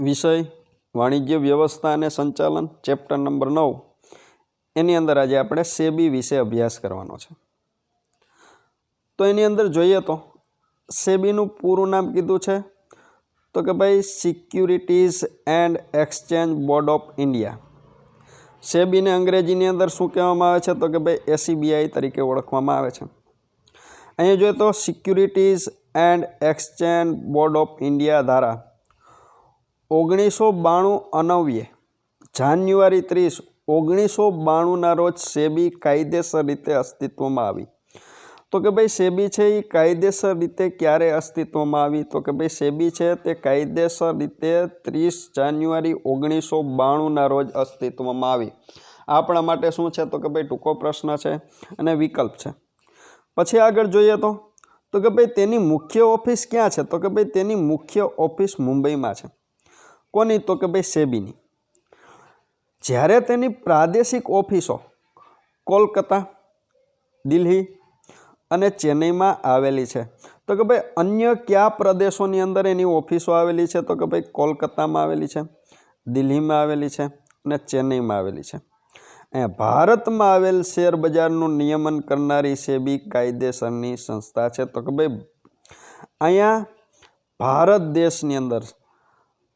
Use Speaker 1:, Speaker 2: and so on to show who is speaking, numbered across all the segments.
Speaker 1: વિષય, વાણિજ્ય વ્યવસ્થા અને સંચાલન, ચેપ્ટર નંબર નવ. એની અંદર આજે આપણે સેબી વિશે અભ્યાસ કરવાનો છે. તો એની અંદર જોઈએ તો, સેબીનું પૂરું નામ કીધું છે? તો કે ભાઈ, securities and exchange board of India. સેબીને અંગ્રેજીની અંદર શું કહેવામાં આવે છે? તો કે ભાઈ એસીબીઆઈ તરીકે ઓળખવામાં આવે છે. અહીંયા જોઈએ તો, securities and exchange board of India દ્વારા ઓગણીસો બાણું અનવ્યે, જાન્યુઆરી ત્રીસ ઓગણીસો બાણુંના રોજ સેબી કાયદેસર રીતે અસ્તિત્વમાં આવી. તો કે ભાઈ સેબી છે એ કાયદેસર રીતે ક્યારે અસ્તિત્વમાં આવી? તો કે ભાઈ સેબી છે તે કાયદેસર રીતે ત્રીસ જાન્યુઆરી ઓગણીસો બાણુંના રોજ અસ્તિત્વમાં આવી. આપણા માટે શું છે? તો કે ભાઈ ટૂંકો પ્રશ્ન છે અને વિકલ્પ છે. પછી આગળ જોઈએ તો. તો કે ભાઈ તેની મુખ્ય ઓફિસ ક્યાં છે? તો કે ભાઈ તેની મુખ્ય ઓફિસ મુંબઈમાં છે. કોની તો કે ભાઈ સેબીની. જ્યારે તેની પ્રાદેશિક ઓફિસો કોલકાતા, દિલ્હી અને ચેન્નઈમાં આવેલી છે, તો કે ભાઈ અન્ય કયા પ્રદેશોની અંદર એની ઓફિસો આવેલી છે, તો કે ભાઈ કોલકાતામાં આવેલી છે, દિલ્હીમાં આવેલી છે અને ચેન્નઈમાં આવેલી છે. અહીંયા ભારતમાં આવેલ શેર બજારનું નિયમન કરનારી સેબી કાયદેસરની સંસ્થા છે, તો કે ભાઈ અહીંયા ભારત દેશની અંદર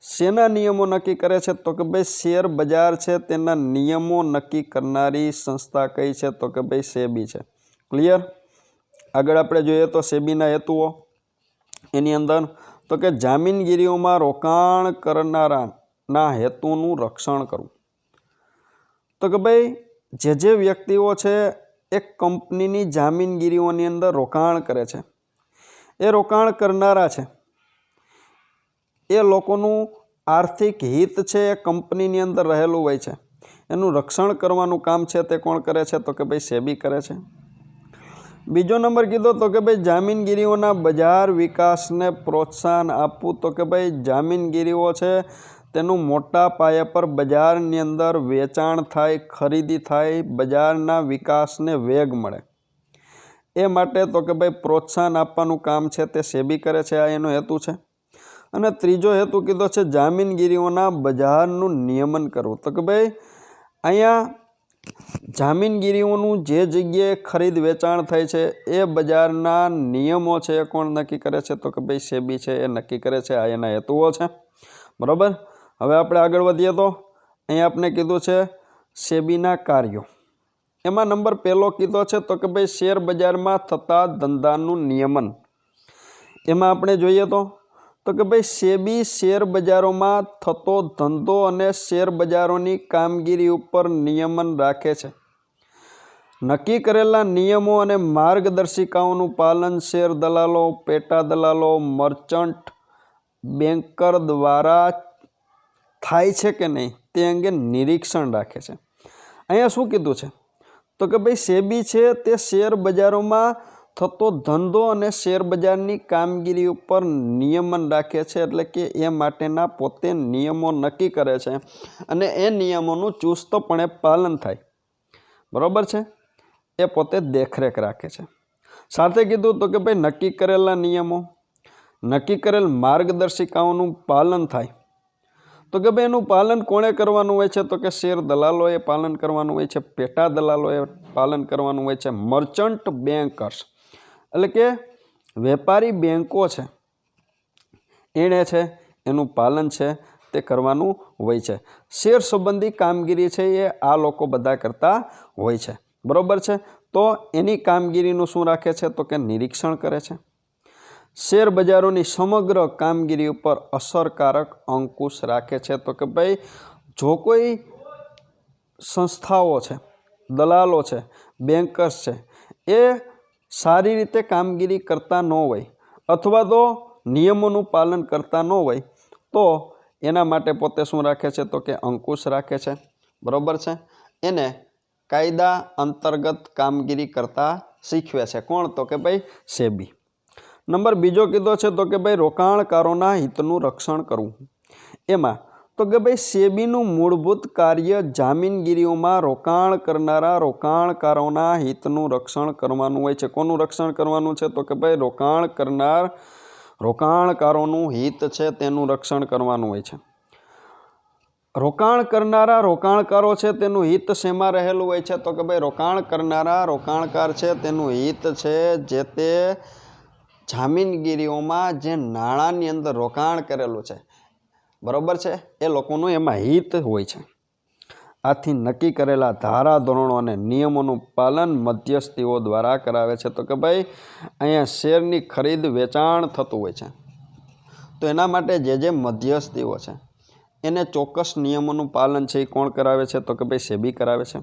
Speaker 1: શેના નિયમો નક્કી કરે છે? તો કે ભાઈ શેર બજાર છે, તેના નિયમો નક્કી કરનારી સંસ્થા કઈ છે? તો કે ભાઈ સેબી છે. ક્લિયર આગળ આપણે જોઈએ તો સેબીના હેતુઓ. એની અંદર તો કે જામીનગીરીઓમાં રોકાણ કરનારાના હેતુનું રક્ષણ કરવું. તો કે ભાઈ જે જે વ્યક્તિઓ છે, એક કંપનીની જામીનગીરીઓની અંદર રોકાણ કરે છે. એ રોકાણ કરનારા છે. એ લોકોનું આર્થિક હિત છે એ કંપનીની અંદર રહેલું હોય છે. એનું રક્ષણ કરવાનું કામ છે તે કોણ કરે છે? તો કે ભાઈ સેબી કરે છે. બીજો નંબર કીધો તો કે ભાઈ જામીનગીરીઓના બજાર વિકાસને પ્રોત્સાહન આપવું તો કે ભાઈ જામીનગીરીઓ છે તેનું મોટા પાયા પર બજારની અંદર વેચાણ થાય, ખરીદી થાય, બજારના વિકાસને વેગ મળે. એ માટે તો કે ભાઈ પ્રોત્સાહન આપવાનું કામ છે તે સેબી કરે છે, આ એનો હેતુ છે. અને ત્રીજો હેતુ કીધો છે, જામીનગીરીઓના બજારનું નિયમન કરવું. તો કે ભાઈ, અહીંયા જામીનગીરીઓનું જે જગ્યાએ ખરીદ વેચાણ થાય છે, એ બજારના નિયમો છે એ કોણ નક્કી કરે છે? તો કે ભાઈ, સેબી છે એ નક્કી કરે છે, આ એના હેતુઓ છે. બરાબર? હવે આપણે આગળ વધીએ તો, અહીંયા આપણે કીધું છે, સેબીના કાર્યો. એમાં નંબર પહેલો કીધો છે, તો કે ભાઈ, શેર બજારમાં થતા ધંધાનું નિયમન. એમાં આપણે જોઈએ તો તો કે ભાઈ સેબી શેર બજારોમાં થતો ધંધો અને શેર બજારોની કામગીરી ઉપર નિયમન રાખે છે. નક્કી કરેલા નિયમો અને માર્ગદર્શિકાઓનું પાલન શેર દલાલો, પેટા દલાલો, મર્ચન્ટ, બેન્કર દ્વારા થાય છે કે નહીં તે અંગે નિરીક્ષણ રાખે છે. અહીંયા શું કીધું છે? તો કે ભાઈ સેબી છે તે શેર બજારોમાં થતો ધંધો અને શેર બજારની કામગીરી ઉપર નિયમન રાખે છે એટલે કે એ માટેના પોતે નિયમો નક્કી કરે છે અને એ નિયમોનું ચુસ્તપણે પાલન થાય. બરાબર છે? એ પોતે દેખરેખ રાખે છે. સાથે કીધું તો કે ભાઈ નક્કી કરેલા નિયમો, નક્કી કરેલ માર્ગદર્શિકાઓનું પાલન થાય. તો કે ભાઈ એનું પાલન કોણે કરવાનું હોય છે? તો કે શેર દલાલોએ પાલન કરવાનું હોય છે, પેટા દલાલોએ પાલન કરવાનું હોય છે, મર્ચન્ટ બેન્કર્સ. એટલે કે વેપારી બેન્કો છે, એણે છે, એનું પાલન છે, તે કરવાનું હોય છે. શેર સંબંધી કામગીરી છે, એ આ લોકો બધા કરતા હોય છે. બરાબર છે? તો એની કામગીરીનું શું રાખે છે? તો કે નિરીક્ષણ કરે છે. શેર બજારોની સમગ્ર કામગીરી ઉપર અસરકારક અંકુશ રાખે છે. તો કે ભાઈ, જો કોઈ સંસ્થાઓ છે, દલાલો છે બેન્કર્સ છે, એ સારી રીતે કામગીરી કરતા ન હોય અથવા તો નિયમોનું પાલન કરતા ન હોય, તો એના માટે પોતે શું રાખે છે તો કે અંકુશ રાખે છે. બરાબર છે? એને કાયદા અંતર્ગત કામગીરી કરતા શીખવે છે. કોણ? તો કે ભાઈ સેબી. નંબર બીજો કીધો છે તો કે ભાઈ રોકાણકારોના હિતનું રક્ષણ કરવું. એમાં તો કે ભાઈ સેબીનું મૂળભૂત કાર્ય જામીનગીરીઓમાં રોકાણ કરનારા રોકાણકારોના હિતનું રક્ષણ કરવાનું હોય છે. કોનું રક્ષણ કરવાનું છે? તો કે ભાઈ રોકાણ કરનાર રોકાણકારોનું હિત છે તેનું રક્ષણ કરવાનું હોય છે. રોકાણ કરનારા રોકાણકારો છે તેનું હિત શેમાં રહેલું હોય છે? તો કે ભાઈ રોકાણ કરનારા રોકાણકાર છે તેનું હિત છે જે તે જામીનગીરીઓમાં જે નાણાંની અંદર રોકાણ કરેલું છે. બરોબર છે? એ લોકોનું એમાં હિત હોય છે. આથી નક્કી કરેલા ધારા ધોરણો અને નિયમોનું પાલન મધ્યસ્થીઓ દ્વારા કરાવે છે. તો કે ભાઈ, અહીંયા શેરની ખરીદ વેચાણ થતું હોય છે. તો એના માટે જે જે મધ્યસ્થીઓ છે, એને ચોક્કસ નિયમોનું પાલન છે એ કોણ કરાવે છે? તો કે ભાઈ, સેબી કરાવે છે.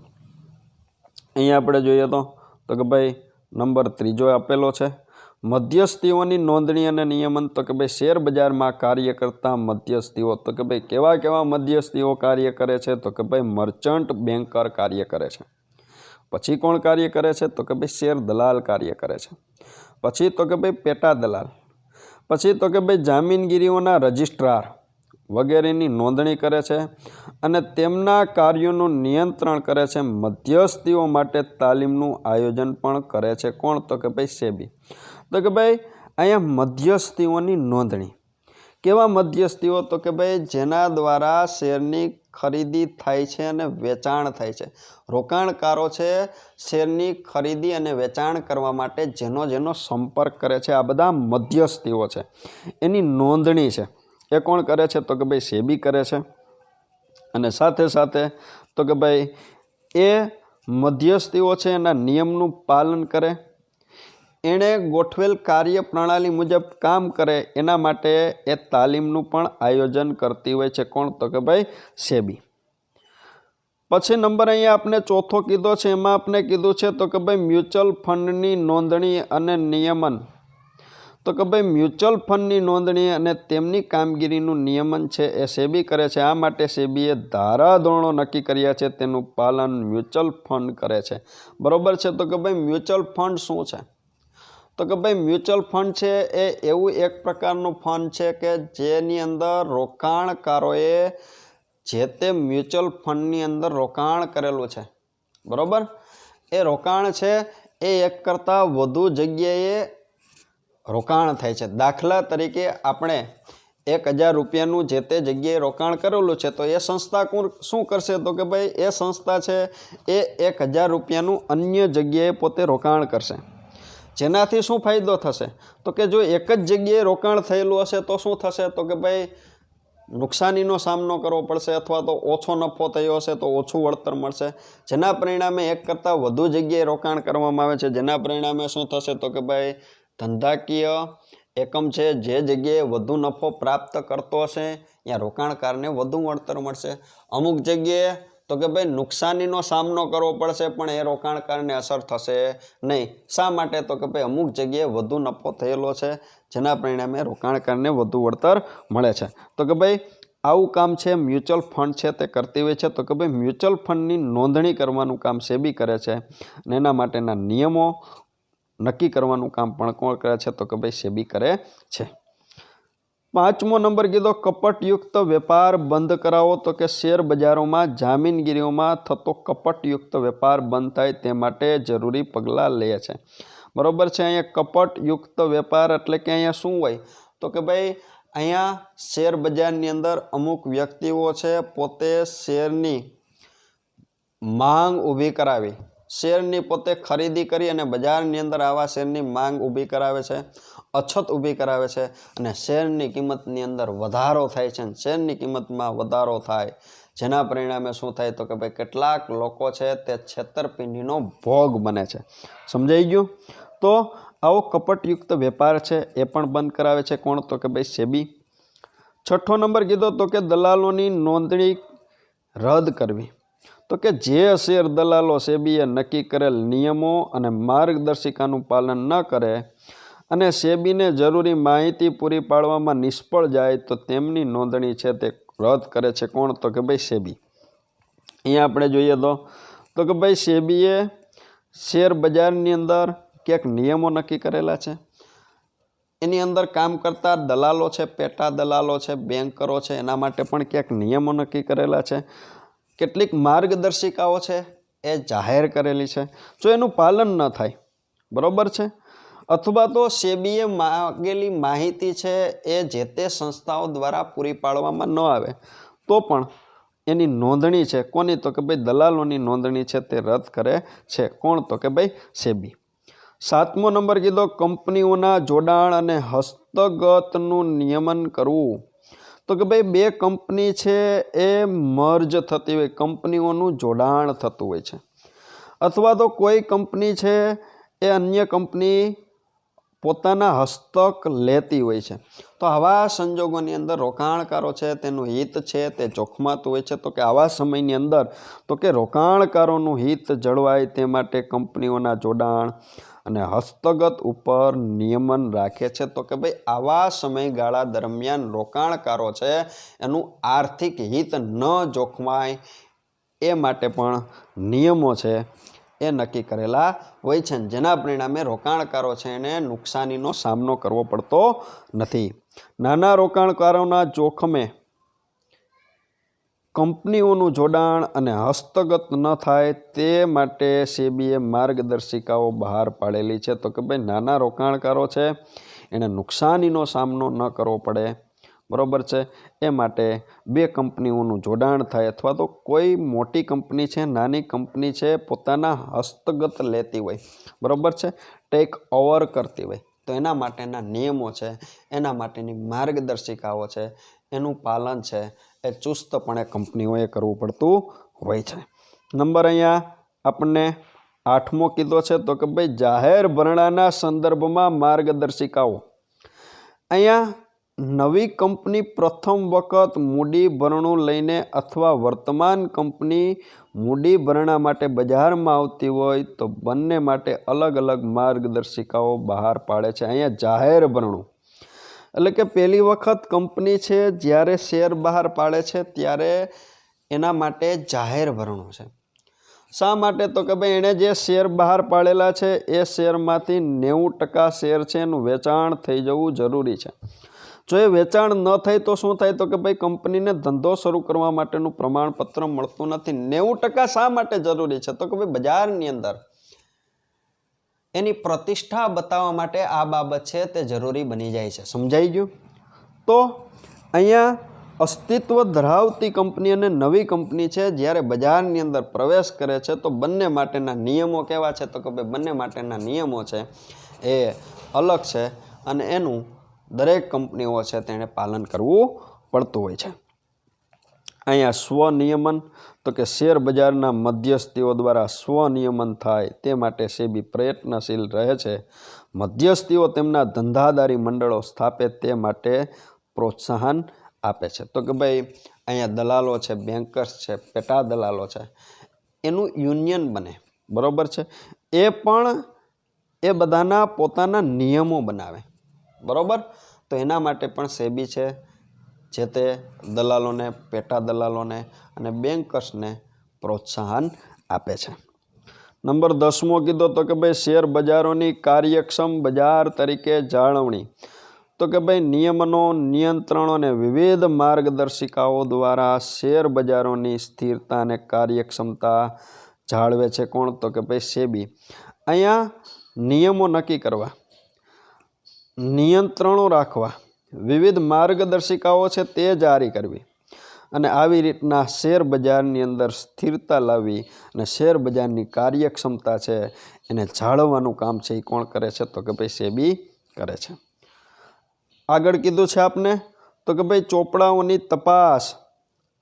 Speaker 1: અહીંયા આપણે જોઈએ તો તો કે ભાઈ, નંબર ત્રીજો આપેલો છે. મધ્યસ્થીઓની નોંધણી અને નિયમન તો કે ભાઈ શેર બજારમાં કાર્ય કરતા મધ્યસ્થીઓ તો કે ભાઈ કેવા કેવા મધ્યસ્થીઓ કાર્ય કરે છે તો કે ભાઈ મર્ચન્ટ બેન્કર કાર્ય કરે છે. પછી કોણ કાર્ય કરે છે તો કે ભાઈ શેર દલાલ કાર્ય કરે છે. પછી તો કે ભાઈ પેટા દલાલ. પછી તો કે ભાઈ જામીનગીરીઓના રજિસ્ટ્રાર વગેરેની નોંધણી કરે છે અને તેમના કાર્યોનું નિયંત્રણ કરે છે. મધ્યસ્થીઓ માટે તાલીમનું આયોજન પણ કરે છે. કોણ તો કે ભાઈ સેબી. તો કે ભાઈ, અહીંયા મધ્યસ્થીઓની નોંધણી. કેવા મધ્યસ્થીઓ? તો કે ભાઈ, જેના દ્વારા શેરની ખરીદી થાય છે અને વેચાણ થાય છે. રોકાણકારો છે, શેરની ખરીદી અને વેચાણ કરવા માટે જેનો જેનો સંપર્ક કરે છે. આ બધા મધ્યસ્થીઓ છે. એની નોંધણી છે. એ કોણ કરે છે? તો કે ભાઈ, સેબી કરે છે. અને સાથે સાથે, તો કે ભાઈ, એ મધ્યસ્થીઓ છે, એના નિયમનું પાલન કરે. એણે ગોઠવેલ કાર્ય પ્રણાલી મુજબ કામ કરે એના માટે એ તાલીમનું પણ આયોજન કરતી હોય છે. કોણ? તો કે ભાઈ સેબી. પછી નંબર અહીંયા આપણે ચોથો કીધો છે. એમાં આપણે કીધું છે તો કે ભાઈ મ્યુચ્યુઅલ ફંડની નોંધણી અને નિયમન. તો કે ભાઈ મ્યુચ્યુઅલ ફંડની નોંધણી અને તેમની કામગીરીનું નિયમન છે એ સેબી કરે છે. આ માટે સેબીએ ધારાધોરણો નક્કી કર્યા છે. તેનું પાલન મ્યુચ્યુઅલ ફંડ કરે છે. બરોબર છે? તો કે ભાઈ મ્યુચ્યુઅલ ફંડ શું છે? તો કે ભાઈ મ્યુચ્યુઅલ ફંડ છે એ એવું એક પ્રકારનું ફંડ છે કે જેની અંદર રોકાણકારોએ જે તે મ્યુચ્યુઅલ ફંડની અંદર રોકાણ કરેલું છે. બરાબર? એ રોકાણ છે એ એક કરતાં વધુ જગ્યાએ રોકાણ થાય છે. દાખલા તરીકે આપણે એક હજાર રૂપિયાનું જે તે જગ્યાએ રોકાણ કરેલું છે તો એ સંસ્થા શું કરશે? તો કે ભાઈ એ સંસ્થા છે એ એક હજાર રૂપિયાનું અન્ય જગ્યાએ પોતે રોકાણ કરશે. જેનાથી શું ફાયદો થશે? તો કે જો એક જ જગ્યાએ રોકાણ થયેલું હશે તો શું થશે? તો કે ભાઈ, નુકસાનીનો સામનો કરવો પડશે અથવા તો ઓછો નફો થયો હશે તો ઓછું વળતર મળશે. જેના પરિણામે એક કરતાં વધુ જગ્યાએ રોકાણ કરવામાં આવે છે. જેના પરિણામે શું થશે? તો કે ભાઈ, ધંધાકીય એકમ છે જે જગ્યાએ વધુ નફો પ્રાપ્ત કરતો હશે, ત્યાં રોકાણકારને વધુ વળતર મળશે. અમુક જગ્યાએ તો કે ભાઈ નુકસાનીનો સામનો કરવો પડશે, પણ એ રોકાણકારને અસર થશે નહીં. શા માટે? તો કે ભાઈ અમુક જગ્યાએ વધુ નફો થયેલો છે, જેના પરિણામે રોકાણકારને વધુ વળતર મળે છે. તો કે ભાઈ આવું કામ છે, મ્યુચ્યુઅલ ફંડ છે તે કરતી હોય છે, તો કે ભાઈ મ્યુચ્યુઅલ ફંડની નોંધણી કરવાનું કામ સેબી કરે છે અને એના માટેના નિયમો નક્કી કરવાનું કામ પણ કોણ કરે છે? તો કે ભાઈ સેબી કરે છે. પાંચમો નંબર કીધો, કપટયુક્ત વેપાર બંધ કરાવો. તો કે શેર બજારોમાં જામીનગીરીઓમાં થતો કપટયુક્ત વેપાર બંધ થાય તે માટે જરૂરી પગલાં લે છે. બરાબર છે, અહીંયા કપટયુક્ત વેપાર એટલે કે અહીંયા શું હોય? તો કે ભાઈ, અહીંયા શેર બજારની અંદર અમુક વ્યક્તિઓ છે, પોતે શેરની માંગ ઊભી કરાવી. શેરની પોતે ખરીદી કરી અને બજારની અંદર આવા શેરની માંગ ઊભી કરાવે છે. અછત ઊભી કરાવે છે અને શેરની કિંમતની અંદર વધારો થાય છે અને શેરની કિંમતમાં વધારો થાય, જેના પરિણામે શું થાય તો કે ભાઈ કેટલાક લોકો છે તે છેતરપિંડીનો ભોગ બને છે. સમજાઈ ગયું? તો આવો કપટયુક્ત વેપાર છે એ પણ બંધ કરાવે છે. કોણ? તો કે ભાઈ સેબી. છઠ્ઠો નંબર કીધો તો કે દલાલોની નોંધણી રદ કરવી. તો કે જે શેર દલાલો સેબીએ નક્કી કરેલ નિયમો અને માર્ગદર્શિકાનું પાલન ન કરે અને સેબીને જરૂરી માહિતી પૂરી પાડવામાં નિષ્ફળ જાય તો તેમની નોંધણી છે તે રદ કરે છે. કોણ? તો કે ભાઈ સેબી. અહીંયા આપણે જોઈએ તો તો કે ભાઈ સેબીએ શેર બજારની અંદર ક્યાંક નિયમો નક્કી કરેલા છે. એની અંદર કામ કરતા દલાલો છે, પેટા દલાલો છે બેન્કરો છે, એના માટે પણ ક્યાંક નિયમો નક્કી કરેલા છે. કેટલીક માર્ગદર્શિકાઓ છે એ જાહેર કરેલી છે. જો એનું પાલન ન થાય, બરાબર છે? અથવા તો સેબીએ માગેલી માહિતી છે એ જે તે સંસ્થાઓ દ્વારા પૂરી પાડવામાં ન આવે, તો પણ એની નોંધણી છે. કોની તો કે ભાઈ દલાલોની નોંધણી છે તે રદ કરે છે. કોણ તો કે ભાઈ સેબી સાતમો નંબર કીધો, કંપનીઓના જોડાણ અને હસ્તગતનું નિયમન કરવું. તો કે ભાઈ બે કંપની છે એ મર્જ થતી હોય, કંપનીઓનું જોડાણ થતું હોય છે. અથવા તો કોઈ કંપની છે એ અન્ય કંપની પોતાના હસ્તક લેતી હોય છે. તો આવા સંજોગોની અંદર રોકાણકારો છે, તેનું હિત છે, તે જોખમાતું હોય છે. તો કે આવા સમયની અંદર, તો કે રોકાણકારોનું હિત જળવાય તે માટે કંપનીઓના જોડાણ અને હસ્તગત ઉપર નિયમન રાખે છે. તો કે ભાઈ આવા સમયગાળા દરમિયાન રોકાણકારો છે, એનું આર્થિક હિત ન જોખમાય એ માટે પણ નિયમો છે. એ નક્કી કરેલા હોય છે જેના પરિણામે રોકાણકારો છે એને નુકસાનીનો સામનો કરવો પડતો નથી. નાના રોકાણકારોના જોખમે કંપનીઓનું જોડાણ અને હસ્તગત ન થાય તે માટે સેબીએ માર્ગદર્શિકાઓ બહાર પાડેલી છે. તો કે ભાઈ, નાના રોકાણકારો છે, એને નુકસાનીનો સામનો ન કરવો પડે. બરોબર છે? એ માટે બે કંપનીઓનું જોડાણ થાય અથવા તો કોઈ મોટી કંપની છે, નાની કંપની છે, પોતાના હસ્તગત લેતી હોય, બરાબર છે? ટેક ઓવર કરતી હોય. તો એના માટેના નિયમો છે, એના માટેની માર્ગદર્શિકાઓ છે, એનું પાલન છે, એ ચુસ્તપણે કંપનીઓએ કરવું પડતું હોય છે. નંબર અહીંયા આપણને આઠમો કીધો છે, તો કે ભાઈ જાહેર ભરણાના સંદર્ભમાં માર્ગદર્શિકાઓ. અહીંયા નવી કંપની પ્રથમ વખત મૂડીભરણું લઈને અથવા વર્તમાન કંપની મૂડી ભરણા માટે બજારમાં આવતી હોય તો બંને માટે અલગ અલગ માર્ગદર્શિકાઓ બહાર પાડે છે. અહીંયા જાહેર ભરણું. એટલે કે પહેલી વખત કંપની છે જ્યારે શેર બહાર પાડે છે ત્યારે એના માટે જાહેર ભરણું છે. શા માટે? તો કે ભાઈ એણે જે શેર બહાર પાડેલા છે એ શેરમાંથી નેવું ટકા શેર છે એનું વેચાણ થઈ જવું જરૂરી છે. જો એ વેચાણ ન થાય તો શું થાય? તો કે ભાઈ કંપનીને ધંધો શરૂ કરવા માટેનું પ્રમાણપત્ર મળતું નથી. નેવું ટકા શા માટે જરૂરી છે? તો કે ભાઈ બજારની અંદર એની પ્રતિષ્ઠા બતાવવા માટે આ બાબત છે તે જરૂરી બની જાય છે. સમજાઈ ગયું? તો અહીંયા અસ્તિત્વ ધરાવતી કંપની અને નવી કંપની છે. જ્યારે બજારની અંદર પ્રવેશ કરે છે, તો બંને માટેના નિયમો કેવા છે? તો કે ભાઈ બંને માટેના નિયમો છે એ અલગ છે અને એનું દરેક કંપનીઓ છે તેણે પાલન કરવું પડતું હોય છે. અહીંયા સ્વનિયમન તો કે શેર બજારના મધ્યસ્થીઓ દ્વારા સ્વનિયમન થાય તે માટે સેબી પ્રયત્નશીલ રહે છે. મધ્યસ્થીઓ તેમના ધંધાદારી મંડળો સ્થાપે તે માટે પ્રોત્સાહન આપે છે. તો કે ભાઈ, અહીંયા દલાલો છે બેન્કર્સ છે, પેટા દલાલો છે, એનું યુનિયન બને, બરાબર છે? એ પણ એ બધાના પોતાના નિયમો બનાવે. બરોબર? તો એના માટે પણ સેબી છે, જે તે દલાલોને, પેટા દલાલોને અને બેન્કર્સને પ્રોત્સાહન આપે છે. નંબર દસમો કીધો તો કે ભાઈ, શેર બજારોની કાર્યક્ષમ બજાર તરીકે જાળવણી. તો કે ભાઈ, નિયમનો નિયંત્રણો અને વિવિધ માર્ગદર્શિકાઓ દ્વારા શેર બજારોની સ્થિરતા અને કાર્યક્ષમતા જાળવે છે કોણ? તો કે ભાઈ, સેબી. અહીંયા નિયમો નક્કી કરવા. નિયંત્રણો રાખવા. વિવિધ માર્ગદર્શિકાઓ છે તે જારી કરવી અને આવી રીતના શેર બજારની અંદર સ્થિરતા લાવવી અને શેર બજારની કાર્યક્ષમતા છે એને જાળવવાનું કામ છે એ કોણ કરે છે? તો કે ભાઈ સેબી કરે છે. આગળ કીધું છે આપને? તો કે ભાઈ ચોપડાઓની તપાસ.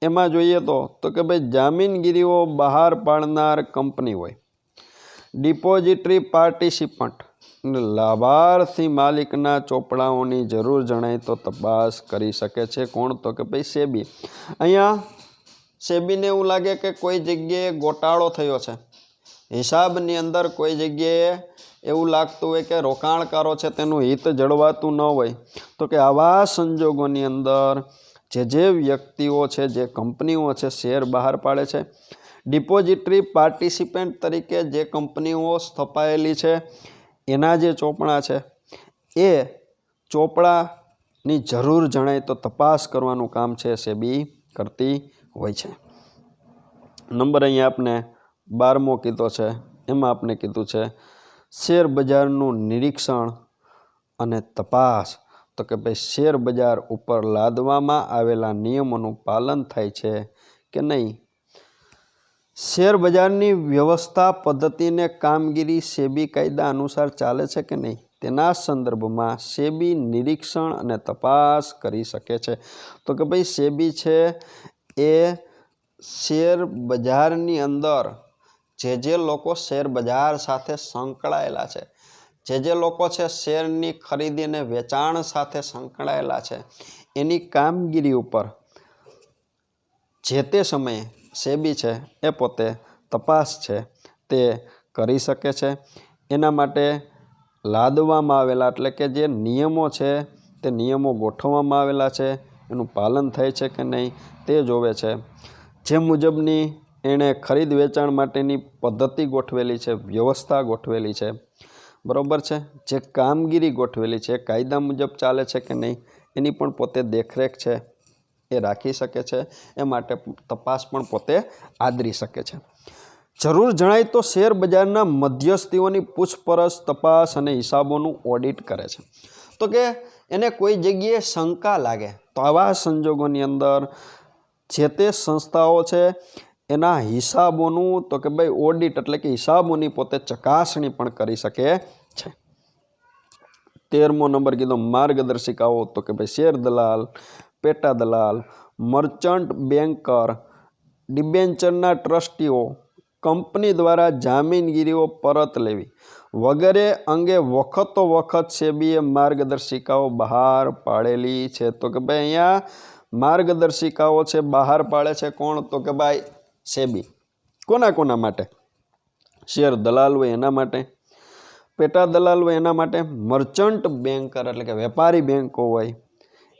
Speaker 1: એમાં જોઈએ તો તો કે ભાઈ જામીનગીરીઓ બહાર પાડનાર કંપની હોય. Depository participant. લાભાર્થી માલિકના ચોપડાઓની જરૂર જણાય તો તપાસ કરી શકે છે. કોણ તો કે ભાઈ સેબી. અહીંયા સેબીને એવું લાગે કે કોઈ જગ્યાએ ગોટાળો થયો છે. હિસાબની અંદર કોઈ જગ્યાએ એવું લાગતું હોય કે રોકાણકારો છે તેનું હિત જળવાતું ન હોય. તો કે આવા સંજોગોની અંદર જે જે વ્યક્તિઓ છે, જે કંપનીઓ છે, શેર બહાર પાડે છે. ડિપોઝિટરી પાર્ટિસિપેન્ટ તરીકે જે કંપનીઓ સ્થપાયેલી છે એના જે ચોપડા છે, એ ચોપડાની જરૂર જણાય તો તપાસ કરવાનું કામ છે સેબી કરતી હોય છે. નંબર અહીંયા આપને બારમો કીધો છે, એમાં આપણે કીધું છે, શેર બજારનું નિરીક્ષણ અને તપાસ. તો કે ભાઈ, શેર બજાર ઉપર લાદવામાં આવેલા નિયમોનું પાલન થાય છે કે નહીં? શેર બજારની વ્યવસ્થા પદ્ધતિને કામગીરી સેબી કાયદા અનુસાર ચાલે છે કે નહીં? તેના સંદર્ભમાં સેબી નિરીક્ષણ અને તપાસ કરી શકે છે. તો કે ભાઈ, સેબી છે એ શેર બજારની અંદર જે જે લોકો શેર બજાર સાથે સંકળાયેલા છે, જે જે લોકો છે શેરની ખરીદી અને વેચાણ સાથે સંકળાયેલા છે, એની કામગીરી ઉપર જે તે સમયે સેબી છે, એ પોતે તપાસ છે, તે કરી શકે છે. એના માટે લાદવામાં આવેલા, એટલે કે જે નિયમો છે, તે નિયમો ગોઠવવામાં આવેલા છે, એનું પાલન થાય છે કે નહીં, તે જોવે છે. જે મુજબની એણે ખરીદ વેચાણ માટેની પદ્ધતિ ગોઠવેલી છે, વ્યવસ્થા ગોઠવેલી છે, બરાબર છે? જે કામગીરી ગોઠવેલી છે, કાયદા મુજબ ચાલે છે કે નહીં, એની પણ પોતે દેખરેખ છે. એ રાખી શકે છે. એ માટે તપાસ પણ પોતે આદરી શકે છે. જરૂર જણાય તો શેર બજારના મધ્યસ્થીઓની પૂછપરછ, તપાસ અને હિસાબોનું ઓડિટ કરે છે. તો કે એને કોઈ જગ્યાએ શંકા લાગે, તો આવા સંજોગોની અંદર જે તે સંસ્થાઓ છે, એના હિસાબોનું, તો કે ભાઈ ઓડિટ એટલે કે હિસાબોની પોતે ચકાસણી પણ કરી શકે છે. તેરમો નંબર કીધો, માર્ગદર્શિકાઓ, તો કે ભાઈ શેર દલાલ પેટા દલાલ મર્ચન્ટ બેન્કર ડિબેન્ચરના ટ્રસ્ટીઓ, કંપની દ્વારા જામીનગીરીઓ પરત લેવી વગેરે અંગે વખતો વખત સેબીએ માર્ગદર્શિકાઓ બહાર પાડેલી છે. તો કે ભાઈ અહીંયા માર્ગદર્શિકાઓ છે, બહાર પાડે છે કોણ? તો કે ભાઈ સેબી. કોના કોના માટે? શેર દલાલ હોય એના માટે? પેટા દલાલ હોય એના માટે? મર્ચન્ટ બેન્કર એટલે કે વેપારી બેન્કો હોય.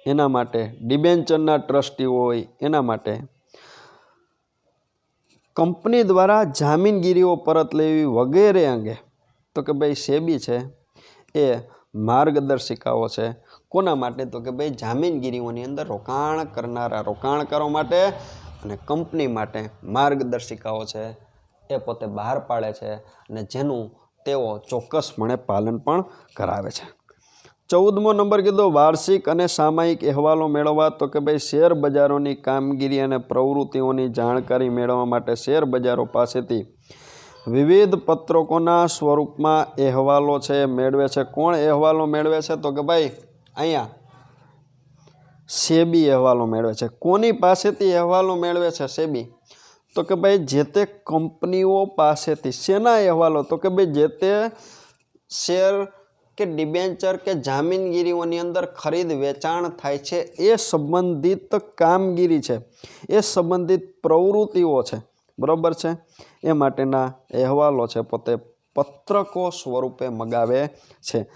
Speaker 1: એના માટે ડિબેન્ચરના ટ્રસ્ટી હોય, એના માટે. કંપની દ્વારા જામીનગીરીઓ પરત લેવી વગેરે અંગે. તો કે ભાઈ સેબી છે, એ માર્ગદર્શિકાઓ છે. કોના માટે? તો કે ભાઈ જામીનગીરીઓની અંદર રોકાણ કરનારા રોકાણકારો માટે અને કંપની માટે માર્ગદર્શિકાઓ છે, એ પોતે બહાર પાડે છે અને જેનું તેઓ ચોક્કસપણે પાલન પણ કરાવે છે. ચૌદમો નંબર કીધો, વાર્ષિક અને સામાયિક અહેવાલો મેળવવા. તો કે ભાઈ, શેર બજારોની કામગીરી અને પ્રવૃત્તિઓની જાણકારી મેળવવા માટે શેર બજારો પાસેથી વિવિધ પત્રકોના સ્વરૂપમાં અહેવાલો છે, મેળવે છે. કોણ અહેવાલો મેળવે છે? તો કે ભાઈ, અહીંયા સેબી અહેવાલો મેળવે છે. કોની પાસેથી અહેવાલો મેળવે છે સેબી? તો કે ભાઈ, જે તે કંપનીઓ પાસેથી, શેના અહેવાલો? તો કે ભાઈ, જે તે શેર કે ડિબેન્ચર કે જામીનગીરીઓની અંદર ખરીદ વેચાણ થાય છે એ સંબંધિત કામગીરી છે. એ સંબંધિત પ્રવૃત્તિઓ છે. બરાબર છે? એ માટેના અહેવાલો છે પોતે પત્રકો સ્વરૂપે મગાવે છે.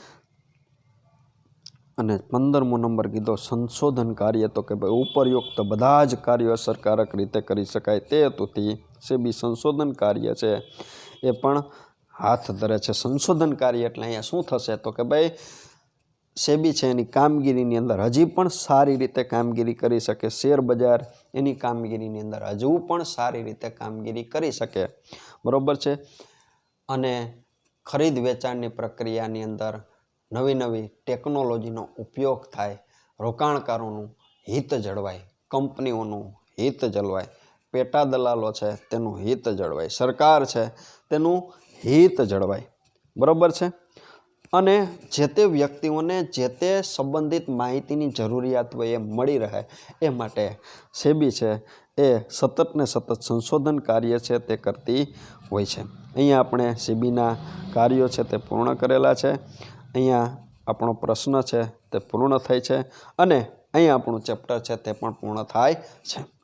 Speaker 1: અને પંદરમો નંબર કીધો, સંશોધન કાર્ય તો કે ભાઈ ઉપરયુક્ત બધા જ કાર્યો અસરકારક રીતે કરી શકાય તે હેતુથી સેબી સંશોધન કાર્ય છે એ પણ હાથ ધરે છે સંશોધન કાર્ય એટલે અહીંયા શું થશે? તો કે ભાઈ, સેબી છે એની કામગીરીની અંદર હજી પણ સારી રીતે કામગીરી કરી શકે. શેર બજાર એની કામગીરીની અંદર હજુ પણ સારી રીતે કામગીરી કરી શકે. બરાબર છે? અને ખરીદ વેચાણની પ્રક્રિયાની અંદર નવી નવી ટેકનોલોજીનો ઉપયોગ થાય. રોકાણકારોનું હિત જળવાય. કંપનીઓનું હિત જળવાય. પેટા દલાલો છે તેનું હિત જળવાય. સરકાર છે તેનું હિત જળવાય. બરાબર છે? અને જે તે વ્યક્તિઓને જે તે સંબંધિત માહિતીની જરૂરિયાત હોય એ મળી રહે એ માટે સેબી છે એ સતત ને સતત સંશોધન કાર્ય છે તે કરતી હોય છે. અહીંયા આપણે સેબીના કાર્યો છે તે પૂર્ણ કરેલા છે. અહીંયા આપણો પ્રશ્ન છે તે પૂર્ણ થાય છે અને અહીંયા આપણું ચેપ્ટર છે તે પણ પૂર્ણ થાય છે.